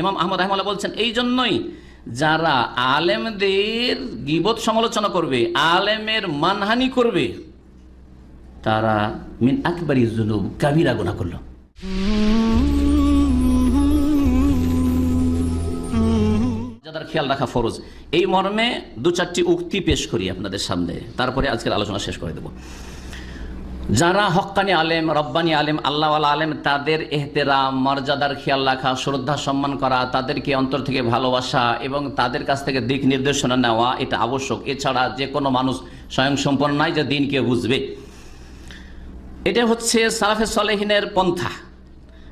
ইমাম আহমদ রহমাল্লাহ বলছেন, এই জন্যই যারা আলেমদের গিবত সমালোচনা করবে, আলেমের মানহানি করবে, তারা মিন আকবরি কাবিরা গুণা করল। যাদের খেয়াল রাখা ফরজ। এই মর্মে দু চারটি উক্তি পেশ করি আপনাদের সামনে। তারপরে আজকের আলোচনা শেষ করে দেব। যারা হক্কানি আলেম, রব্বানি আলেম, আল্লাহওয়ালা আলেম, তাদের এহতেরাম, মর্যাদার খেয়াল রাখা, শ্রদ্ধা সম্মান করা, তাদেরকে অন্তর থেকে ভালোবাসা এবং তাদের কাছ থেকে দিক নির্দেশনা নেওয়া, এটা আবশ্যক। এছাড়া যে কোনো মানুষ স্বয়ংসম্পন্ন নয় যে দিনকে বুঝবে। এটা হচ্ছে সালাফে সলেহিনের পন্থা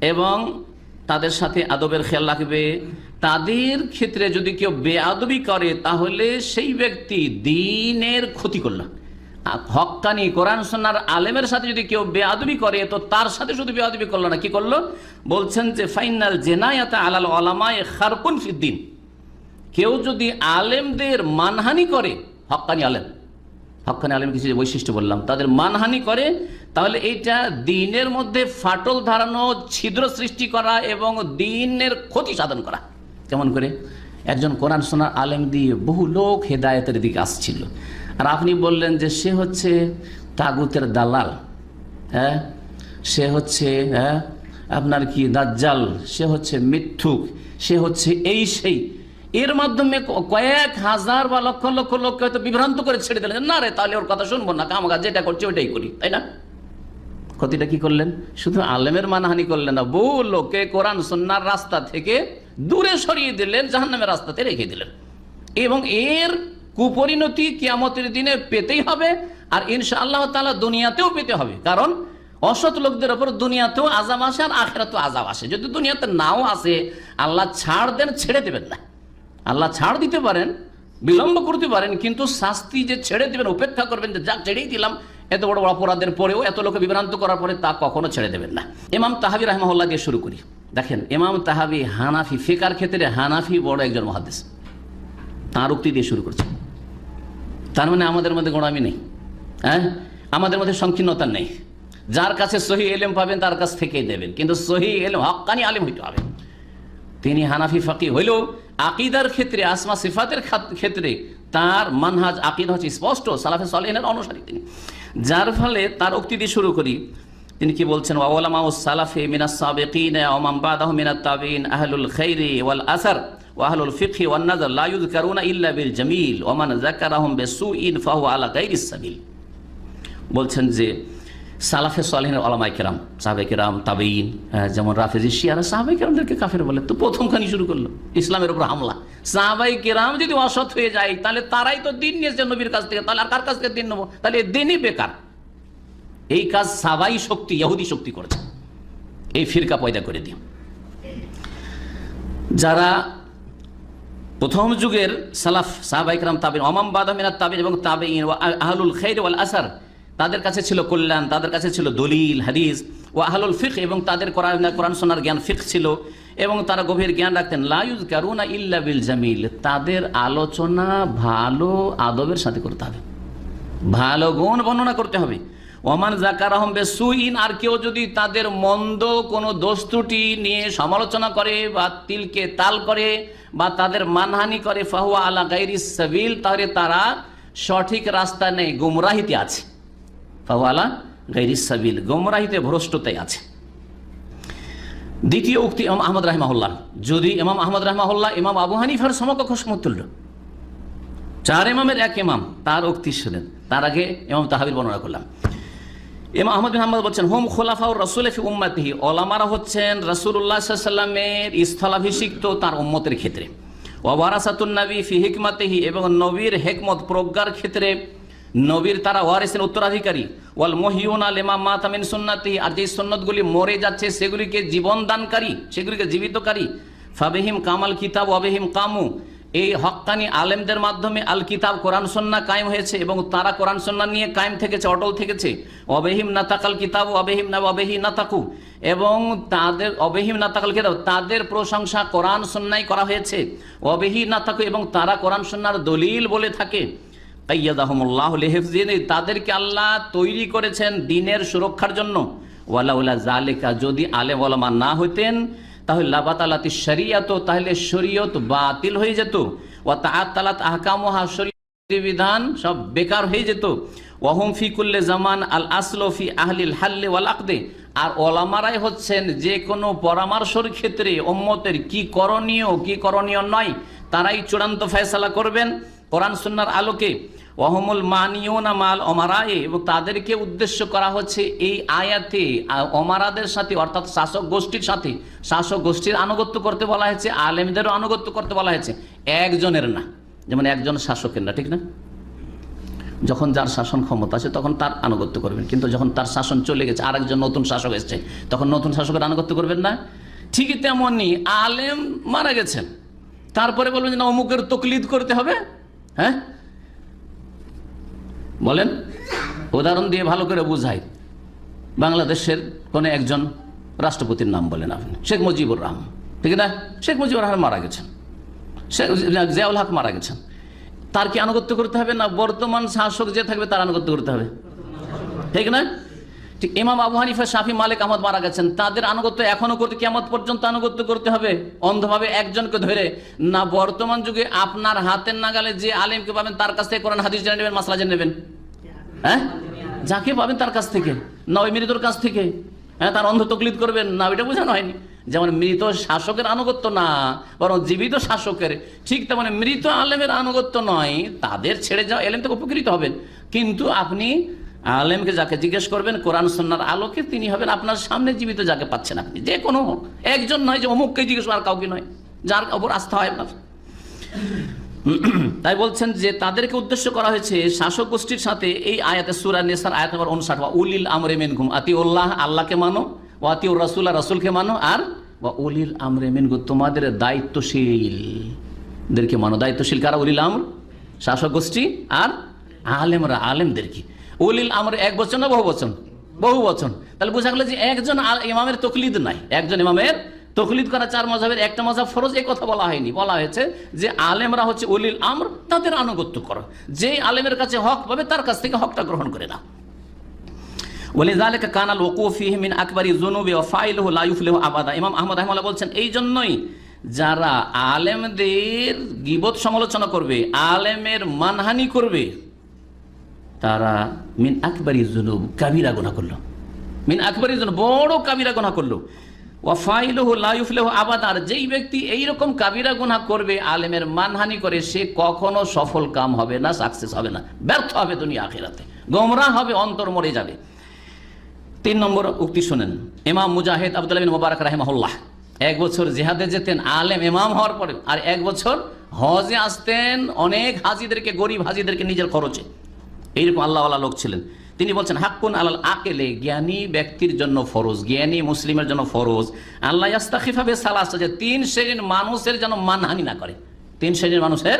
এবং তাদের সাথে আদবের খেয়াল রাখবে। তাদের ক্ষেত্রে যদি কেউ বেআদবি করে, তাহলে সেই ব্যক্তি দিনের ক্ষতি করল আর হক্কানি কোরআন সন্ন্যার আলেমের সাথে যদি কেউ বেআদবি করে, তো তার সাথে শুধু বেআদবি করল না, কি করল? বলছেন যে, ফাইনাল জেনায়াতা আলাল আলামায় খারকুন ফিদ্দিন। কেউ যদি আলেমদের মানহানি করে হক্কানি আলেম হক্কানি আলেম কিছু বৈশিষ্ট্য বললাম, তাদের মানহানি করে, তাহলে এইটা দিনের মধ্যে ফাটল ধারানো, ছিদ্র সৃষ্টি করা এবং দিনের ক্ষতি সাধন করা। কেমন করে? একজন কোরআন সোনার আলেম দিয়ে বহু লোক হেদায়তের দিকে আসছিল। আর আপনি বললেন যে সে হচ্ছে তাগুতের দালাল হ্যাঁ? সে হচ্ছে হ্যাঁ? আপনার কি দাজ্জাল? সে হচ্ছে মিথ্যুক, সে হচ্ছে এই সেই। এর মাধ্যমে কয়েক হাজার বা লক্ষ লক্ষ লোককে হয়তো বিভ্রান্ত করে ছেড়ে দিলেন। না রে, তাহলে ওর কথা শুনব না। কামকা যেটা করছে ওইটাই করি, তাই না? ক্ষতিটা কি করলেন? শুধু আলেমের মানহানি করলেন না, বহু লোককে কোরআন সন্ন্যার রাস্তা থেকে দূরে সরিয়ে দিলেন, জাহান্নামের রাস্তাতে রেখে দিলেন। এবং এর কুপরিণতি কিয়ামতের দিনে পেতেই হবে আর ইনশা আল্লাহ তালা দুনিয়াতেও পেতে হবে। কারণ অসৎ লোকদের ওপর দুনিয়াতেও আজাব আসে আর আখেরাতেও আজাব আসে। যদি দুনিয়াতে নাও আসে, আল্লাহ ছাড় দেন, ছেড়ে দেবেন না। আল্লাহ ছাড় দিতে পারেন, বিলম্ব করতে পারেন, কিন্তু শাস্তি যে ছেড়ে দেবেন, উপেক্ষা করবেন যে যাক ছেড়েই দিলাম, এত বড় বড় অপরাধের পরেও এত লোকে বিভ্রান্ত করার পরে তা কখনো ছেড়ে দেবেন না। ইমাম তাহাবি রহমল্লা দিয়ে শুরু করি। দেখেন, ইমাম তাহাবি হানাফি, ফেকার ক্ষেত্রে হানাফি বড় একজন মহাদেশ তাঁর উক্তি দিয়ে শুরু করছে। তার মানে আমাদের মধ্যে গোড়ামি নেই হ্যাঁ? আমাদের মধ্যে সংকীর্ণতা নেই। যার কাছে সহি এলেম পাবেন, তার কাছ থেকেই দেবেন। কিন্তু সহি এলেম হক্কানি আলেম হইতে হবে। তিনি হানাফি ফাকি হইলেও আকিদার ক্ষেত্রে, আসমা সিফাতের ক্ষেত্রে তার মানহাজ আকিদা হচ্ছে স্পষ্ট, সালাফে সলেহিনের অনুসারী তিনি। যার ফলে তার উক্তি দিয়ে শুরু করি। তিনি কি বলছেন ওয়ালামা সালাফে মিনাস সাবিকিন ওমাম বাদাহু মিনাত তাবিন আহলুল খাইরি ওয়াল আসার। ওয়াহলুল ফিকহি ওয়ান নাজার লা ইউযকারুনা ইল্লা বিল জামিল ওয়া মান যাকারাহুম বিসুইন ফাহুয়া আলা গায়রিস সাবিল। বলছেন যে সালাফে সালেহিনের আলামাই কেরাম সাহাবে কেরাম তাবেইন যেমন রাফেজি, শিয়ারা সাহাবাই কেরামদেরকে কাফের বলে, তো প্রথমখানি শুরু করল ইসলামের উপর হামলা। সাহাবাই কেরাম যদি অসৎ হয়ে যায়, তাহলে তারাই তো দিন নিয়েছে নবীর কাছ থেকে, তাহলে আর কার কাছ থেকে দিন নেব? তাহলে দিনই বেকার। এই কাজ সাবাই শক্তি, ইহুদি শক্তি করেছে। এই ফিরকা পয়দা করে দিয়ে যারা প্রথম যুগের সালাফ সাহাবাইকরাম তাবিন, অমাম বাদামিনাত তাবিন এবং তাবিন ও আহলুল খৈর ওয়াল আসার। তাদের কাছে ছিল কল্যাণ, তাদের কাছে ছিল দলিল, হাদিস। ও আহলুল ফিক এবং তাদের কোরআন কোরআন সোনার জ্ঞান ফিক ছিল এবং তারা গভীর জ্ঞান রাখতেন। লাইউজ কারুনা ইল্লা বিল জামিল। তাদের আলোচনা ভালো আদবের সাথে করতে হবে। ভালো গুণ বর্ণনা করতে হবে। ওমান জাকার আহম বেসুইন, আর কেউ যদি তাদের মন্দ কোনো দোষ ত্রুটি নিয়ে সমালোচনা করে বা তিলকে তাল করে বা তাদের মানহানি করে, ফাহুয়া আলা গাইরি সাবিল, তাহলে তারা সঠিক রাস্তা নেই, গুমরাহিতে আছে। ফাহুয়া আলা গাইরি সাবিল, গুমরাহিতে ভ্রষ্টতায় আছে। দ্বিতীয় উক্তি ইমাম আহমদ রাহমাহুল্লাহ। যদি ইমাম আহমদ রাহমাহুল্লাহ ইমাম আবু হানিফার সমকক্ষ সমতুল্য। চার ইমামের এক ইমাম, তার উক্তি শুনেন। তার আগে ইমাম তাহাবির বর্ণনা করলাম। ইমাম আহমদ হাম্মদ বলছেন, হোম খোলাফা রসুল ফি উম্মাতিহি। ওলামারা হচ্ছেন রসুল্লাহ সাল্লামের স্থলাভিষিক্ত তার উম্মতের ক্ষেত্রে। ওয়ারাসাতুন নবী ফি হিকমাতিহি এবং নবীর হেকমত প্রজ্ঞার ক্ষেত্রে নবীর তারা ওয়ারিসের উত্তরাধিকারী। ওয়াল মহিউন আল ইমাম মাতামিন সুন্নাতি আর যে সুন্নতগুলি মরে যাচ্ছে সেগুলিকে জীবন দানকারী সেগুলিকে জীবিতকারী। ফাবেহিম কামাল কিতাব, ওয়াবেহিম কামু। এই হক্কানি আলেমদের মাধ্যমে আল কিতাব, কোরআন সন্না কায়েম হয়েছে এবং তারা কোরআন সন্না নিয়ে কায়েম থেকেছে, অটল থেকেছে। অবেহিম নাতাকাল কিতাব, অবেহিম না, অবেহি নাতাকু। এবং তাদের, অবেহিম নাতাকাল কিতাব, তাদের প্রশংসা কোরআন সন্ন্যাই করা হয়েছে। অবেহি নাতাকু এবং তারা কোরআন সন্ন্যার দলিল বলে থাকে। কাইয়াদাহমুল্লাহ লেহেফজিন তাদেরকে আল্লাহ তৈরি করেছেন দিনের সুরক্ষার জন্য। ওয়ালা ওলা জালেকা যদি আলেম ওলামা না হইতেন তাহলে লাবাতালাতি শরিয়াত, তাহলে শরীয়ত বাতিল হয়ে যেত। ও তালাত আহকামহা শরীয় বিধান সব বেকার হয়ে যেত। ওহম ফি কুল্লে জামান আল আসলফি আহলিল হাল্লে ওয়াল আকদে। আর ওলামারাই হচ্ছেন যে কোনো পরামর্শর ক্ষেত্রে ওম্মতের কি করণীয় কি করণীয় নয়, তারাই চূড়ান্ত ফয়সালা করবেন। কোরআন সুন্নার আলোকে ওহমুল মানিওনা মাল অমারায়ে এবং তাদেরকে উদ্দেশ্য করা হচ্ছে এই আয়াতে অমারাদের সাথে, অর্থাৎ শাসক গোষ্ঠীর সাথে। শাসক গোষ্ঠীর আনুগত্য করতে বলা হয়েছে, আলেমদেরও আনুগত্য করতে বলা হয়েছে। একজনের না, যেমন একজন শাসকের না, ঠিক না? যখন যার শাসন ক্ষমতা আছে, তখন তার আনুগত্য করবেন। কিন্তু যখন তার শাসন চলে গেছে, আরেকজন নতুন শাসক এসছে, তখন নতুন শাসকের আনুগত্য করবেন না? ঠিকই তেমনই আলেম মারা গেছেন। তারপরে বলবেন যে, না, অমুকের তকলিদ করতে হবে? হ্যাঁ? বলেন? উদাহরণ দিয়ে ভালো করে বুঝাই। বাংলাদেশের কোনো একজন রাষ্ট্রপতির নাম বলেন আপনি। শেখ মুজিবুর রহমান। ঠিক না? শেখ মুজিবুর রহমান মারা গেছেন। শেখ জিয়াউল হক মারা গেছেন। তার কি আনুগত্য করতে হবে না? বর্তমান শাসক যে থাকবে তার আনুগত্য করতে হবে। ঠিক না? ঠিক, ইমাম আবু হানিফা, শাফি, মালিক, আহমদ মারা গেছেন। তাদের আনুগত্য এখনও করতে কেমন পর্যন্ত আনুগত্য করতে হবে। অন্ধভাবে একজনকে ধরে, না বর্তমান যুগে আপনার হাতের নাগালে যে আলেমকে পাবেন, তার কাছ থেকে কোরআন, হাদিস জেনে নেবেন মাসলা জেনে নেবেন। হ্যাঁ? যাকে পাবেন তার কাছ থেকে, না ওই মৃতর কাছ থেকে। হ্যাঁ তার অন্ধ তকলিদ করবেন, না, ওইটা বোঝানো হয়নি। যেমন মৃত শাসকের আনুগত্য না, বরং জীবিত শাসকের। ঠিক তেমন মৃত আলেমের আনুগত্য নয়, তাদের ছেড়ে যাওয়া এলেম থেকে উপকৃত হবেন। কিন্তু আপনি আলেমকে যাকে জিজ্ঞেস করবেন, কোরআন সন্ন্যার আলোকে তিনি হবেন আপনার সামনে জীবিত, যাকে পাচ্ছেন আপনি। যে কোনো। একজন নয় যে অমুককে জিজ্ঞেস আর কাউকে নয়। যার ওপর আস্থা হয় আপনার। তাই বলছেন যে তাদেরকে উদ্দেশ্য করা হয়েছে, শাসক গোষ্ঠীর সাথে এই আয়াতে সুরা নেসার, আয়াত নম্বর উনষাট বা উলিল আমরে মেন ঘুম আতি উল্লাহ আল্লাহকে মানো ও আতি রাসুল্লাহ রাসুলকে মানো আর বা উলিল আমরে মেনগু তোমাদের দায়িত্বশীলদেরকে মানো। দায়িত্বশীল কারা? উলিল আমর, শাসক গোষ্ঠী, আর আলেমরা আলেমদেরকে উলিল আমর এক বচন না বহু বচন? বহু বচন। তাহলে বোঝা গেল যে একজন ইমামের তকলিদ নাই। একজন ইমামের তকলিদ করা চার মজাবের একটা মজাব ফরজ এই কথা বলা হয়নি। বলা হয়েছে যে আলেমরা হচ্ছে উলিল আমর, তাদের আনুগত্য করো। যে আলেমের কাছে হক পাবে, তার কাছ থেকে হকটা গ্রহণ করে না কানাল আবাদা। ইমাম বলছেন, এই জন্যই যারা আলেমদের গিবত সমালোচনা করবে, আলেমের মানহানি করবে তারা মিন আকবরি জুনুব কাবিরা গোনা করল। মিন আকবরি জুনুব বড় কাবিরা গোনা করল। ওয়াফাইলহু লাইফলেহ আবাদ আর যেই ব্যক্তি এইরকম কাবিরা গুনাহ করবে, আলেমের মানহানি করে, সে কখনো সফল কাম হবে না সাকসেস হবে না। ব্যর্থ হবে দুনিয়া আখেরাতে। গোমরা হবে, অন্তর মরে যাবে। তিন নম্বর উক্তি শুনেন, ইমাম মুজাহিদ আবদুল্লাহ বিন মুবারক রাহিমাহুল্লাহ, এক বছর জিহাদে যেতেন, আলেম ইমাম হওয়ার পরে আর এক বছর হজে আসতেন অনেক হাজিদেরকে, গরিব হাজিদেরকে নিজের খরচে। এইরকম আল্লাহওয়ালা লোক ছিলেন। তিনি বলছেন, হাক্কুন আলাল আকেলে জ্ঞানী ব্যক্তির জন্য ফরজ, জ্ঞানী মুসলিমের জন্য ফরজ। আল্লাহ ইয়াস্তাখিফাবে সালাস যে তিন শ্রেণির মানুষের যেন মানহানি না করে। তিন শ্রেণির মানুষের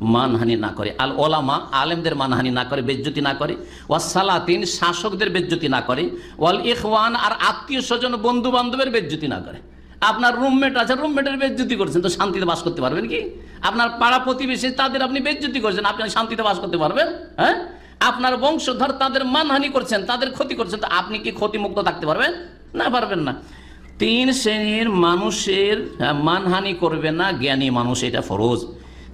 মানহানি না করে। আল ওলামা, আলেমদের মানহানি না করে, বেজ্জতি না করে। ওয়াস সালাতিন, শাসকদের বেজ্জতি না করে। ওয়াল ইখওয়ান, আর আত্মীয় স্বজন বন্ধু বান্ধবের বেজ্জতি না করে। আপনার রুমমেট আছে রুমমেটের বেজ্জতি করছেন, তো শান্তিতে বাস করতে পারবেন কি? আপনার পাড়া প্রতিবেশী, তাদের আপনি বেজ্জতি করছেন, আপনি শান্তিতে বাস করতে পারবেন? হ্যাঁ? আপনার বংশধর তাদের মানহানি করছেন, তাদের ক্ষতি করছেন, তো আপনি কি ক্ষতিমুক্ত থাকতে পারবেন? না পারবেন না। তিন শ্রেণির মানুষের মানহানি করবে না, জ্ঞানী মানুষ, এটা ফরজ।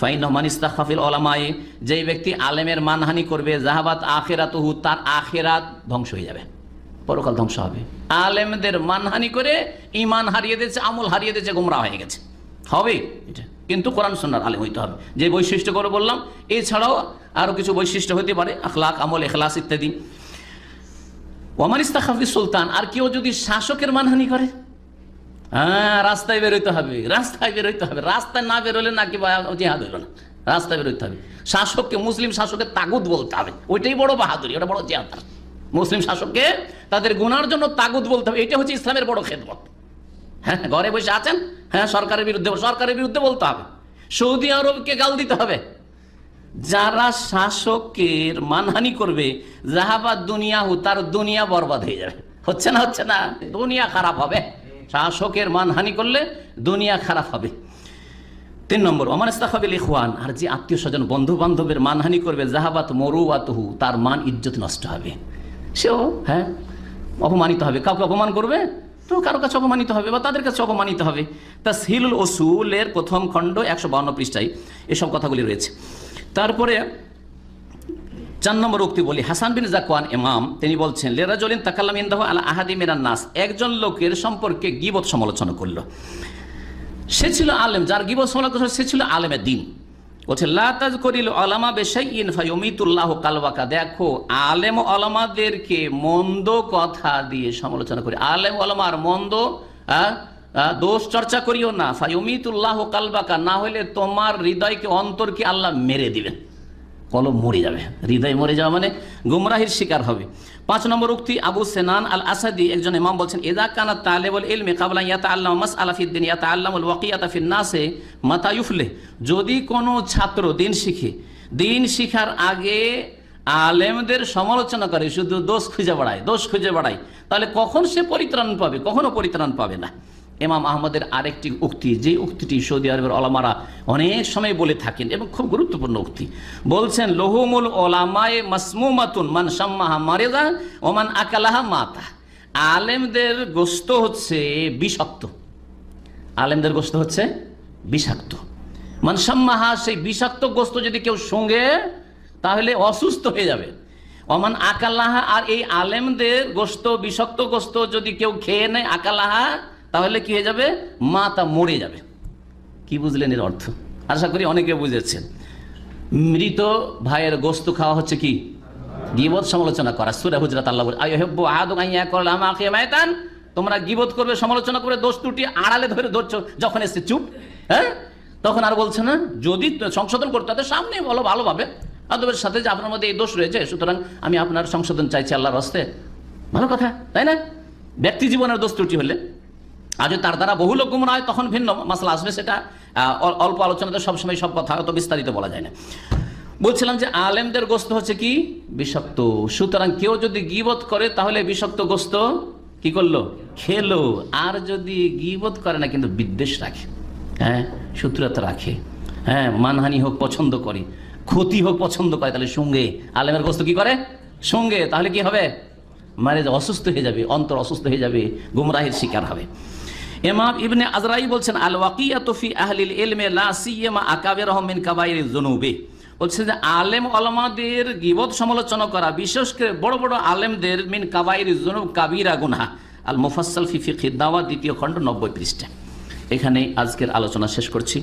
ফাইন মানিস্তাফিল ওলামায়ে যেই ব্যক্তি আলেমের মানহানি করবে জাহাবাত আখেরাতহু, তার আখেরাত ধ্বংস হয়ে যাবে। পরকাল ধ্বংস হবে। আলেমদের মানহানি করে ইমান হারিয়ে দিয়েছে, আমল হারিয়ে দিয়েছে গোমরা হয়ে গেছে। হবে এটা। কিন্তু কোরআন সন্ন্যার আলেম হইতে হবে। যে বৈশিষ্ট্য করে বললাম, এছাড়াও আরও কিছু বৈশিষ্ট্য হতে পারে, আখলাক, আমল, এখলাস ইত্যাদি। ওমান ইস্তাখাফি সুলতান, আর কেউ যদি শাসকের মানহানি করে হ্যাঁ রাস্তায় বেরোতে হবে, রাস্তায় বেরোতে হবে, রাস্তায় না বেরোলে নাকি জেহাদ হইল না, রাস্তায় বেরোতে হবে। শাসককে, মুসলিম শাসকের তাগুদ বলতে হবে, ওইটাই বড় বাহাদুরি, ওটা বড় জেহাদ। মুসলিম শাসককে তাদের গুনার জন্য তাগুদ বলতে হবে, এটা হচ্ছে ইসলামের বড় খেদমত। হ্যাঁ ঘরে বসে আছেন? হ্যাঁ সরকারের বিরুদ্ধে সরকারের বিরুদ্ধে বলতে হবে। সৌদি আরবকে গাল দিতে হবে। যারা শাসকের মানহানি করবে জাহাবাদ দুনিয়া হু তার দুনিয়া বরবাদ হয়ে যাবে। হচ্ছে না হচ্ছে না? দুনিয়া খারাপ হবে। শাসকের মানহানি করলে দুনিয়া খারাপ হবে। তিন নম্বর অমান ইস্তাফাবিল ইখওয়ান, আর যে আত্মীয় স্বজন বন্ধু বান্ধবের মানহানি করবে জাহাবাত মরুয়াতহু তার মান ইজ্জত নষ্ট হবে। সেও হ্যাঁ অপমানিত হবে। কাউকে অপমান করবে? তো কারও কাছে অপমানিত হবে বা তাদের কাছে অপমানিত হবে। তা সিলুল ওসুলের প্রথম খণ্ড একশো বাউন্ন পৃষ্ঠায় এসব কথাগুলি রয়েছে। তারপরে চার নম্বর উক্তি বলি, হাসান বিন জাকওয়ান ইমাম, তিনি বলছেন লেরাজলিন তাকাল্লাম ইন্দাহ আলা আহাদি মিনান নাস। একজন লোকের সম্পর্কে গিবত সমালোচনা করল। সে ছিল আলেম, যার গিবত সমালোচনা সে ছিল আলেমের দিন। বলছে লাতাজ করিল আলামা বেশাই ইন ফাইমিতুল্লাহ কালবাকা দেখো, আলেম আলামাদেরকে মন্দ কথা দিয়ে সমালোচনা করি। আলেম আলামার মন্দ দোষ চর্চা করিও না। ফাইমিতুল্লাহ কালবাকা না হলে তোমার হৃদয়কে, অন্তরকে আল্লাহ মেরে দিবেন। কলম মরে যাবে। হৃদয় মরে যাওয়া মানে গুমরাহির শিকার হবে। পাঁচ নম্বর উক্তি, আবু সেনান আল আসাদি একজন ইমাম বলছেন এদা কানা তালেবল ইলমে কাবলা ইয়াতা আল্লাহ মাস আলাফিদ্দিন ইয়াতা আল্লামুল ওয়াকিয়াতা নাসে মাতা ইউফলে যদি কোনো ছাত্র দিন শিখে, দিন শিখার আগে আলেমদের সমালোচনা করে, শুধু দোষ খুঁজে বেড়ায়, দোষ খুঁজে বেড়ায়, তাহলে কখন সে পরিত্রাণ পাবে? কখনো পরিত্রাণ পাবে না। ইমাম আহমদের আরেকটি উক্তি, যে উক্তিটি সৌদি আরবের ওলামারা অনেক সময় বলে থাকেন এবং খুব গুরুত্বপূর্ণ উক্তি। বলছেন, লহুমুল ওলামায়ে মাসমুমাতুন মান সাম্মাহা মারেদা ওমান আকালাহা মাতা। আলেমদের গোস্ত হচ্ছে বিষাক্ত। আলেমদের গোস্ত হচ্ছে বিষাক্ত। মান সাম্মাহা, সেই বিষাক্ত গোস্ত যদি কেউ সঙ্গে তাহলে অসুস্থ হয়ে যাবে। অমান আকালাহা, আর এই আলেমদের গোস্ত, বিষাক্ত গোস্ত যদি কেউ খেয়ে নেয়, আকালাহা তাহলে কি হয়ে যাবে? মা তা মরে যাবে। কি বুঝলেন এর অর্থ? আশা করি অনেকে বুঝেছেন। মৃত ভাইয়ের গোস্ত খাওয়া হচ্ছে কি? গিবত সমালোচনা করা। সুরা হুজরাত আল্লাহ বলে, তোমরা গিবত করবে সমালোচনা করে দোষ ত্রুটি আড়ালে ধরে ধরছো যখন এসে চুপ হ্যাঁ? তখন আর বলছে না যদি সংশোধন করতে হয় সামনে বলো ভালোভাবে। আদবের সাথে যে আপনার মধ্যে এই দোষ রয়েছে সুতরাং আমি আপনার সংশোধন চাইছি আল্লাহর হস্তে। ভালো কথা তাই না? ব্যক্তি জীবনের দোষ ত্রুটি হলে। যদি তার দ্বারা বহু লোক গুমরা হয়, তখন ভিন্ন মাসলা আসবে সেটা অল্প আলোচনাতে সবসময় সব কথা অত বিস্তারিত বলা যায় না। বলছিলাম যে আলেমদের গোস্ত হচ্ছে কি? বিষাক্ত। সুতরাং কেউ যদি গিবত করে, তাহলে বিষাক্ত গোস্ত কি করল? খেলো। আর যদি গিবত করে না, কিন্তু বিদ্বেষ রাখে। হ্যাঁ শত্রুতা রাখে। হ্যাঁ মানহানি হোক, পছন্দ করে। ক্ষতি হোক, পছন্দ করে, তাহলে সঙ্গে আলেমের গোস্ত কি করে? সঙ্গে তাহলে কি হবে? মানে অসুস্থ হয়ে যাবে, অন্তর অসুস্থ হয়ে যাবে, গুমরাহের শিকার হবে। ইমাম ইবনে আজরাই বলছেন আল ওয়াকিয়া তুফি আহলিল ইলমে লা সিয়ামা আকাবিরহুম মিন কাবাইর যুনুবি। বলছেন যে, আলেম আলমাদের গিবত সমালোচনা করা, বিশেষ করে বড় বড় আলেমদের মিন কাবাইর যুনুব কাবিরা গুনাহ। আল মুফাসসাল ফি ফিকহি দাওয়া দ্বিতীয় খণ্ড নব্বই পৃষ্ঠা। এখানেই আজকের আলোচনা শেষ করছি।